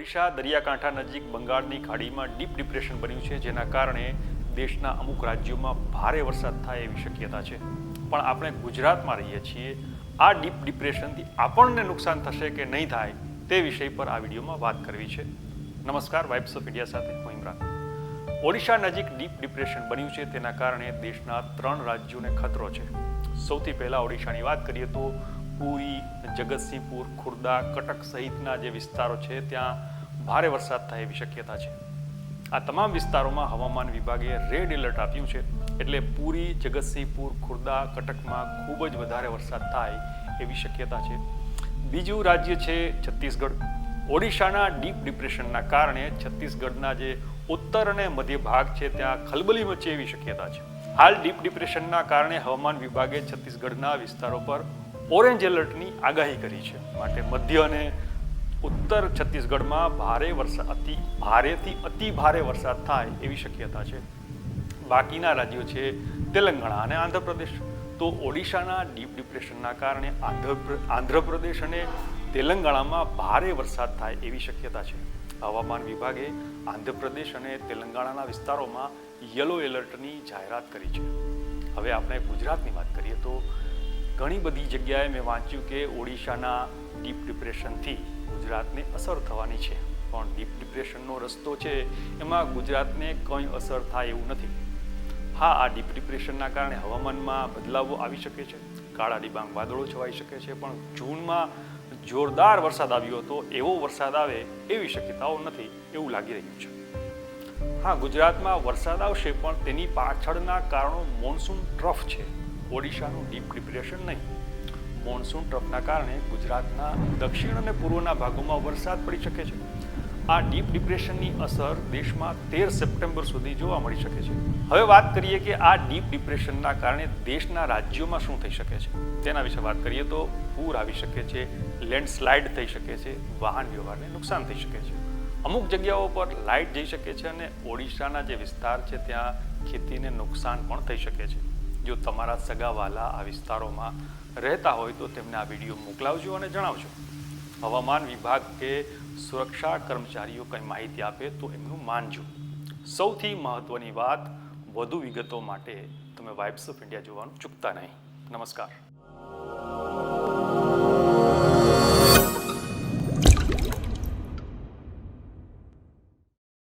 ઓડિશા દરિયાકાંઠા નજીક બંગાળની ખાડીમાં ડીપ ડિપ્રેશન બન્યું છે, જેના કારણે દેશના અમુક રાજ્યોમાં ભારે વરસાદ થાય એવી શક્યતા છે. પણ આપણે ગુજરાતમાં રહીએ છીએ, આ ડીપ ડિપ્રેશનથી આપણને નુકસાન થશે કે નહીં થાય તે વિષય પર આ વિડીયોમાં વાત કરવી છે. નમસ્કાર, વાઇબ્સ ઓફ ઇન્ડિયા સાથે હું ઇમરાન. ઓડિશા નજીક ડીપ ડિપ્રેશન બન્યું છે, તેના કારણે દેશના ત્રણ રાજ્યોને ખતરો છે. સૌથી પહેલાં ઓડિશાની વાત કરીએ તો પુરી જગતસિંહપુર, ખુર્દા, કટક સહિતના જે વિસ્તારો છે, ત્યાં ભારે વરસાદ થાય એવી શક્યતા છે. આ તમામ વિસ્તારોમાં હવામાન વિભાગે રેડ એલર્ટ આપ્યું છે, એટલે પુરી જગતસિંહપુર, ખુર્દા, કટકમાં ખૂબ જ વધારે વરસાદ થાય એવી શક્યતા છે. બીજું રાજ્ય છે છત્તીસગઢ. ઓડિશાના ડીપ ડિપ્રેશનના કારણે છત્તીસગઢના જે ઉત્તર અને મધ્ય ભાગ છે, ત્યાં ખલબલી મચે એવી શક્યતા છે. હાલ ડીપ ડિપ્રેશનના કારણે હવામાન વિભાગે છત્તીસગઢના વિસ્તારો પર ઓરેન્જ એલર્ટની આગાહી કરી છે. માટે મધ્ય અને ઉત્તર છત્તીસગઢમાં ભારે વરસાદ અતિ ભારેથી અતિ ભારે વરસાદ થાય એવી શક્યતા છે. બાકીના રાજ્યો છે તેલંગાણા અને આંધ્રપ્રદેશ. તો ઓડિશાના ડીપ ડિપ્રેશનના કારણે આંધ્ર આંધ્રપ્રદેશ અને તેલંગાણામાં ભારે વરસાદ થાય એવી શક્યતા છે. હવામાન વિભાગે આંધ્રપ્રદેશ અને તેલંગાણાના વિસ્તારોમાં યલો એલર્ટની જાહેરાત કરી છે. હવે આપણે ગુજરાતની વાત કરીએ તો ઘણી બધી જગ્યાએ મેં વાંચ્યું કે ઓડિશાના ડીપ ડિપ્રેશનથી ગુજરાતને અસર થવાની છે. પણ ડીપ ડિપ્રેશનનો રસ્તો છે, એમાં ગુજરાતને કંઈ અસર થાય એવું નથી. હા, આ ડીપ ડિપ્રેશનના કારણે હવામાનમાં બદલાવો આવી શકે છે, કાળા ડિબાંગ વાદળો છવાઈ શકે છે, પણ જૂનમાં જોરદાર વરસાદ આવ્યો હતો, એવો વરસાદ આવે એવી શક્યતાઓ નથી એવું લાગી રહ્યું છે. હા, ગુજરાતમાં વરસાદ આવશે, પણ તેની પાછળના કારણો મોન્સૂન ટ્રફ છે. ઓડિશાનું ડીપ ડિપ્રેશન નહીં. મોન્સૂન ટ્રફના કારણે ગુજરાતના દક્ષિણ અને પૂર્વના ભાગોમાં વરસાદ પડી શકે છે. આ ડીપ ડિપ્રેશનની અસર દેશમાં તેર સપ્ટેમ્બર સુધી જોવા મળી શકે છે. હવે વાત કરીએ કે આ ડીપ ડિપ્રેશનના કારણે દેશના રાજ્યોમાં શું થઈ શકે છે? તેના વિશે વાત કરીએ તો પૂર આવી શકે છે લેન્ડસ્લાઇડ થઈ શકે છે, વાહન વ્યવહારને નુકસાન થઈ શકે છે. અમુક જગ્યાઓ પર લાઇટ જઈ શકે છે અને ઓડિશાના જે વિસ્તાર છે, ત્યાં ખેતીને નુકસાન પણ થઈ શકે છે. જો તમારા સગાવાલા આ વિસ્તારોમાં રહેતા હોય તો તેમને આ વીડિયો મોકલાવજો અને જણાવજો. હવામાન વિભાગ કે સુરક્ષા કર્મચારીઓ કંઈ માહિતી આપે તો એમનું માનજો. સૌથી મહત્ત્વની વાત વધુ વિગતો માટે તમે વાઇબ્સ ઓફ ઇન્ડિયા જોવાનું ચૂકતા નહીં. નમસ્કાર.